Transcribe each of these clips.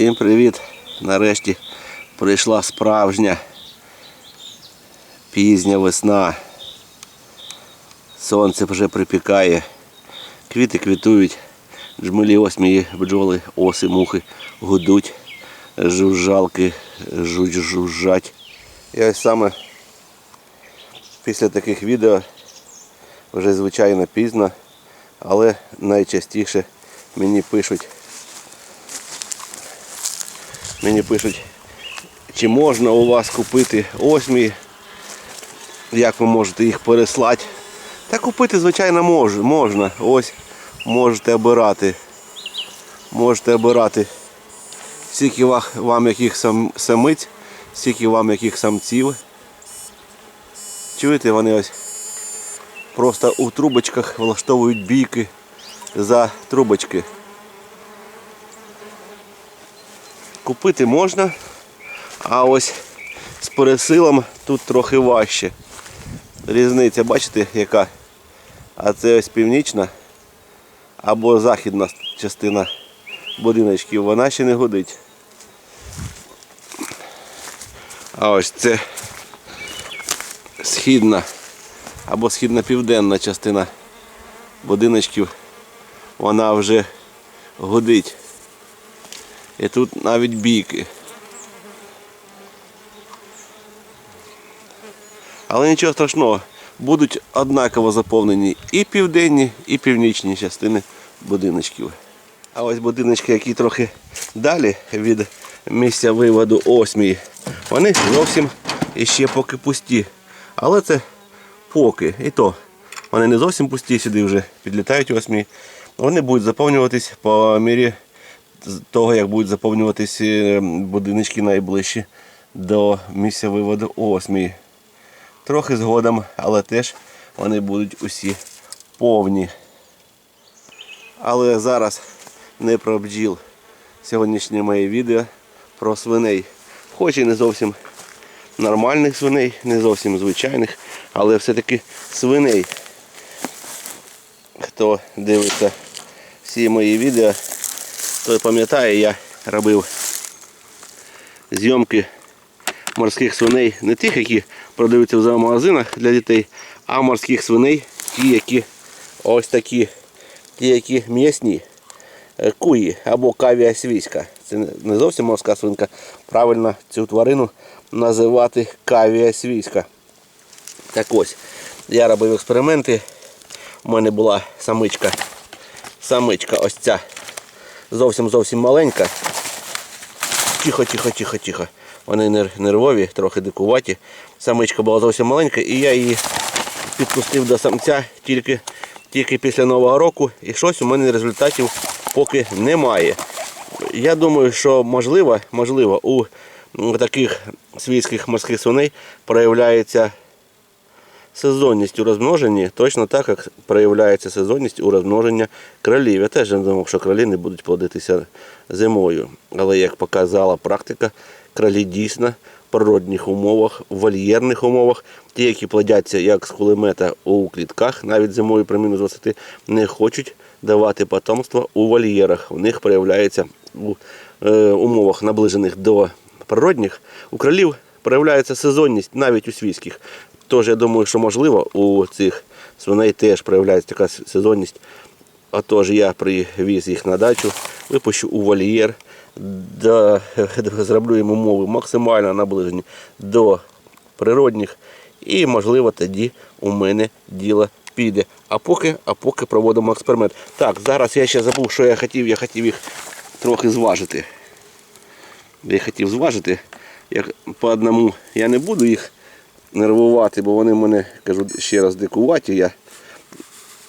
Всім привіт! Нарешті прийшла справжня пізня весна. Сонце вже припікає, квіти квітують, джмелі осмії, бджоли, оси, мухи гудуть, жужжалки жуть, жужжать. І ось саме після таких відео вже звичайно пізно, але найчастіше мені пишуть. Мені пишуть, чи можна у вас купити осмі, як ви можете їх переслати. Та купити, звичайно, мож, можна. Ось можете обирати. Можете обирати. Скільки вам яких сам, самиць, скільки вам яких самців. Чуєте, вони ось просто у трубочках влаштовують бійки за трубочки. Купити можна, а ось з пересилом тут трохи важче. Різниця, бачите, яка? А це ось північна або західна частина будиночків, вона ще не годить. А ось це східна або східно-південна частина будиночків, вона вже годить. І тут навіть бійки. Але нічого страшного, будуть однаково заповнені і південні, і північні частини будиночків. А ось будиночки, які трохи далі від місця виводу осмії, вони зовсім іще поки пусті. Але це поки. І то вони не зовсім пусті, сюди вже підлітають осмії. Вони будуть заповнюватись по мірі того, як будуть заповнюватись е, будиночки найближчі до місця виводу осмії. Трохи згодом, але теж вони будуть усі повні. Але зараз не про бджіл. Сьогоднішнє моє відео про свиней. Хоч і не зовсім нормальних свиней, не зовсім звичайних, але все-таки свиней. Хто дивиться всі мої відео, той пам'ятає, я робив зйомки морських свиней, не тих, які продаються в зоомагазинах для дітей, а морських свиней, ті, які ось такі, ті, які м'ясні, е, куї або кавія свійська. Це не зовсім морська свинка. Правильно цю тварину називати кавія свійська. Так ось, я робив експерименти. У мене була самичка. Самичка ось ця. Зовсім зовсім маленька. Тихо, тихо, тихо, тихо. Вони нервові, трохи дикуваті. Самичка була зовсім маленька, і я її підпустив до самця тільки, тільки після Нового року. І щось у мене результатів поки немає. Я думаю, що можливо, можливо, у таких свійських морських свиней проявляється сезонність у розмноженні, точно так, як проявляється сезонність у розмноженні кролів. Я теж не думав, що кролі не будуть плодитися зимою. Але як показала практика, кролі дійсно в природних умовах, в вольєрних умовах, ті, які плодяться як з кулемета у клітках, навіть зимою при мінус 20, не хочуть давати потомство у вольєрах. У них проявляється у е, умовах, наближених до природних, у кролів проявляється сезонність навіть у свійських. Тож я думаю, що можливо у цих свиней теж проявляється така сезонність. Отож я привіз їх на дачу, випущу у вольєр, да, зроблю їм умови максимально наближені до природних. І можливо тоді у мене діло піде. А поки, а поки проводимо експеримент. Так, зараз я ще забув, що я хотів. Я хотів їх трохи зважити. Я хотів зважити. Як по одному я не буду їх нервувати, бо вони мене, кажу ще раз, дикуваті. Я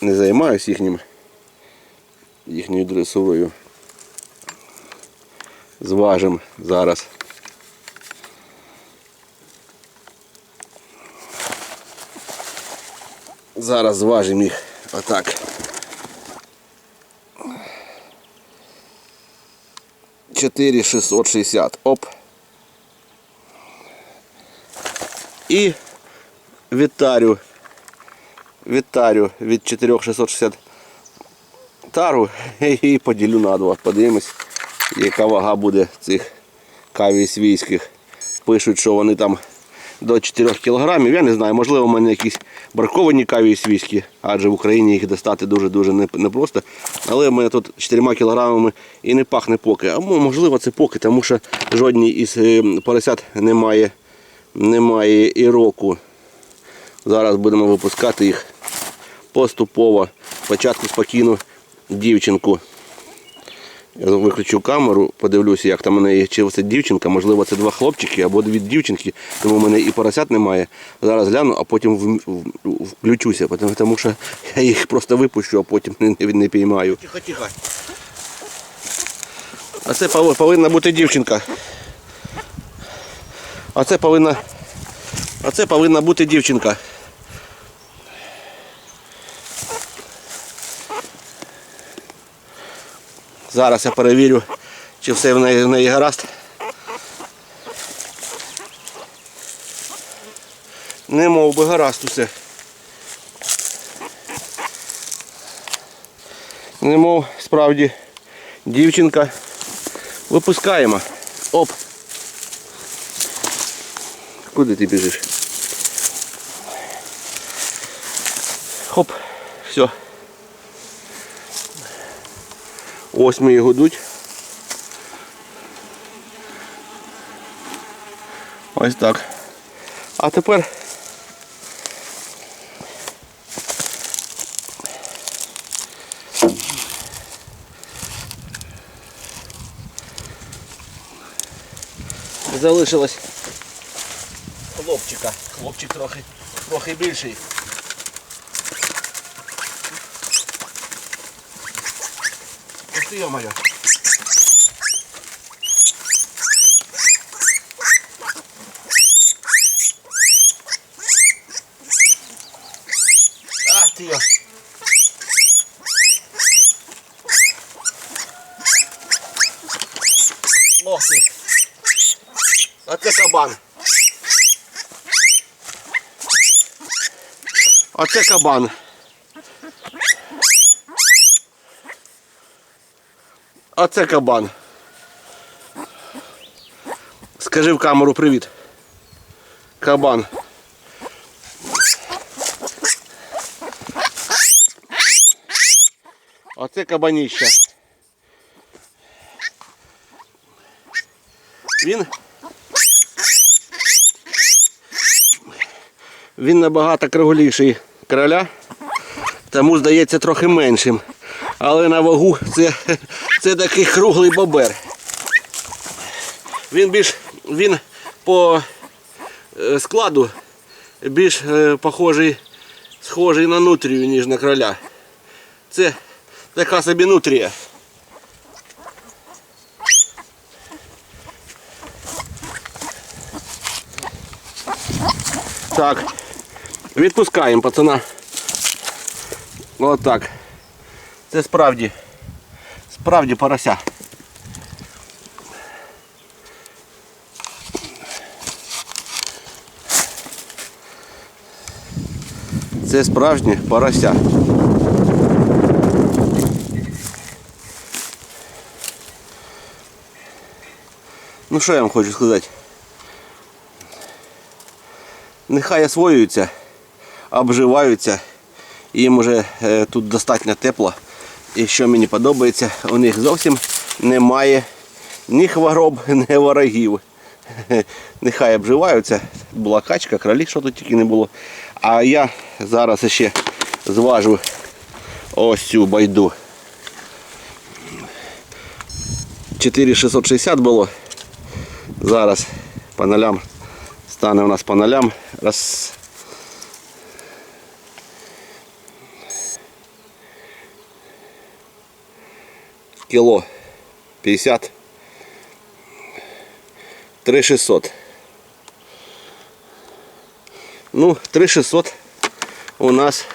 не займаюся їхнім, їхньою дресурою. Зважимо зараз. Зараз зважимо їх отак. Чотири шістсот шістдесят. Оп. І відтарю. Відтарю від 4660 тару і поділю на два. Подивимось, яка вага буде цих кавій свійських. Пишуть, що вони там до 4 кілограмів. Я не знаю, можливо, в мене якісь браковані каві свійські, адже в Україні їх достати дуже-дуже непросто. Але в мене тут 4 кілограмами і не пахне поки. А можливо це поки, тому що жодній із е, поросят немає, немає і року. Зараз будемо випускати їх поступово. Спочатку спокійно дівчинку. Я виключу камеру, подивлюся, як там у неї, чи це дівчинка, можливо, це два хлопчики або дві дівчинки, тому в мене і поросят немає. Зараз гляну, а потім включуся, тому- тому що я їх просто випущу, а потім не, не, не піймаю. Тихо, тихо. А це повинна бути дівчинка. А це повинна. А це повинна бути дівчинка. Зараз я перевірю, чи все в неї, в неї гаразд. Не мов би гаразд усе. Не мов справді дівчинка. Випускаємо. Оп. Куди ти біжиш? Хоп, все. Ось ми. Ось так. А тепер залишилось хлопчика. Хлопчик трохи, трохи більший. Ось ти йо-моє. А, ти йо. Ох ти. А це кабан. А це кабан. А це кабан. Скажи в камеру привіт. Кабан. Оце кабаніще. Він. Він набагато кругліший короля, тому здається трохи меншим. Але на вагу це, це такий круглий бобер. Він більш він по е, складу більш е, похожий, схожий на нутрію, ніж на кроля. Це така собі нутрія. Так, відпускаємо пацана. Отак. Це справді, справді порося. Це справжнє порося. Ну що я вам хочу сказати? Нехай освоюються, обживаються. Їм вже е, тут достатньо тепло. І що мені подобається, у них зовсім немає ні хвороб, ні ворогів. Нехай обживаються. Була качка, кролі, що тут тільки не було. А я зараз ще зважу ось цю байду. 4660 було. Зараз по нолям стане у нас по нолям. Раз. Кіло 50. 3600. Ну, 3600 у нас.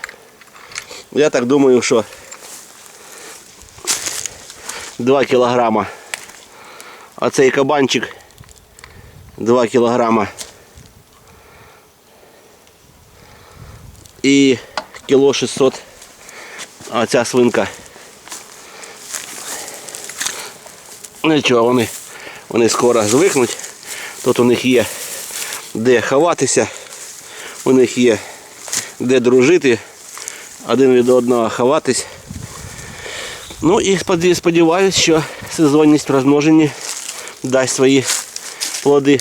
Я так думаю, що 2 кілограма. А цей кабанчик 2 кілограма. І кіло 600. А ця свинка Нічого, вони, вони скоро звикнуть. Тут у них є де ховатися, у них є де дружити, один від одного ховатись. Ну і споді- сподіваюсь, що сезонність в дасть свої плоди.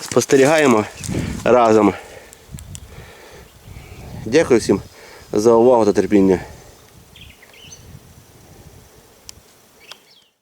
Спостерігаємо разом. Дякую всім за увагу та терпіння.